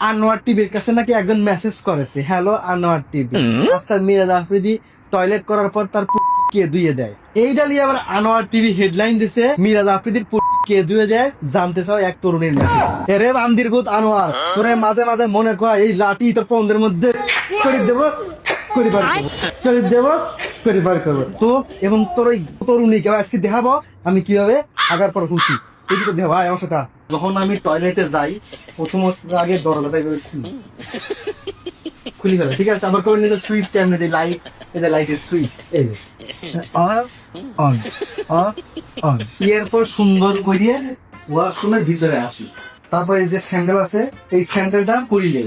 আনোয়ার টিভির কাছে নাকি একজন মেসেজ করেছে হ্যালো আনোয়ার টিভি। আচ্ছা মিরাজ আফ্রিদি টয়লেট করার পর তার কে ধুয়ে দেয়? এইটা নিয়ে আবার আনোয়ার টিভি হেডলাইন দিছে মিরাজ আফ্রিদির কে ধুয়ে দেয়? জানতে চাও এক তরুণীর মেসেজ এরে বান্দির ভূত আনোয়ার তোরে মাঝে মাঝে মনে কর এই লাঠি তোর পন্দের মধ্যে করে দেবো করে বার করব করে দেবো করে বার করব। তো এবং তোর ওই তরুণীকে আজকে দেখাবো আমি কীভাবে আগার পর খুশি। এই তো আয় আমার সাথে যখন আমি টয়লেটে যাই, প্রথমত আগে দরজাটা এভাবে খুলি। খুলি ফেলে ঠিক আছে? আবার করে নিতে সুইচ কেমনে দিই লাইট যে লাইটের সুইচ এই অন অন এরপর সুন্দর করিয়ে ওয়াশরুমের ভিতরে আসি। তারপর যে স্যান্ডেল আছে, এই স্যান্ডেলটা পরিলে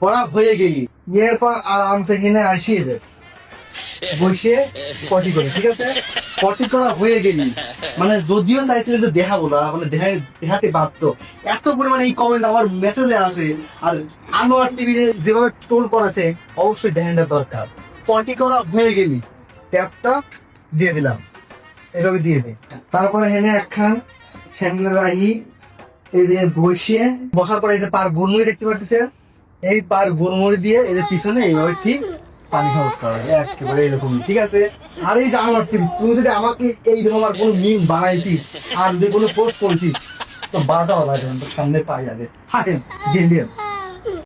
পড়া হয়ে গেলি। এরপর আরামসে কিনে আসিয়ে দে বসে পটি করে, ঠিক আছে? পটি করা হয়ে গেলি। মানে যদিও চাইছিল যে দেখাবো না মানে দেখাই- দেখাতে বাধ্য। এত পরিমাণে এই কমেন্ট আমার মেসেজে আসে। আর আনোয়ার টিভি যেভাবে টোল করেছে, অবশ্যই দেখানোর দরকার। পটি করা হয়ে গেলি। ট্যাপটা দিয়ে দিলাম। এভাবে দিয়ে দে। তারপরে হেনে একখান স্যান্ডেল রাহি, এই যে বসিয়ে বসার পরে এই যে পার গুড়মুড়ি দেখতে পাচ্ছেন এই পার গুড়মুড়ি দিয়ে যে পিছনে এইভাবে ঠিক পানি হাউস করা একেবারে এরকম। ঠিক আছে? আর এই যে আমার তুই যদি আমাকে এইরকম আর কোনো মিম বানাইছিস আর যদি কোনো পোস্ট করছিস তো বারোটা বাজে, সামনে পাই যাবে। থাকেন গেলিয়ান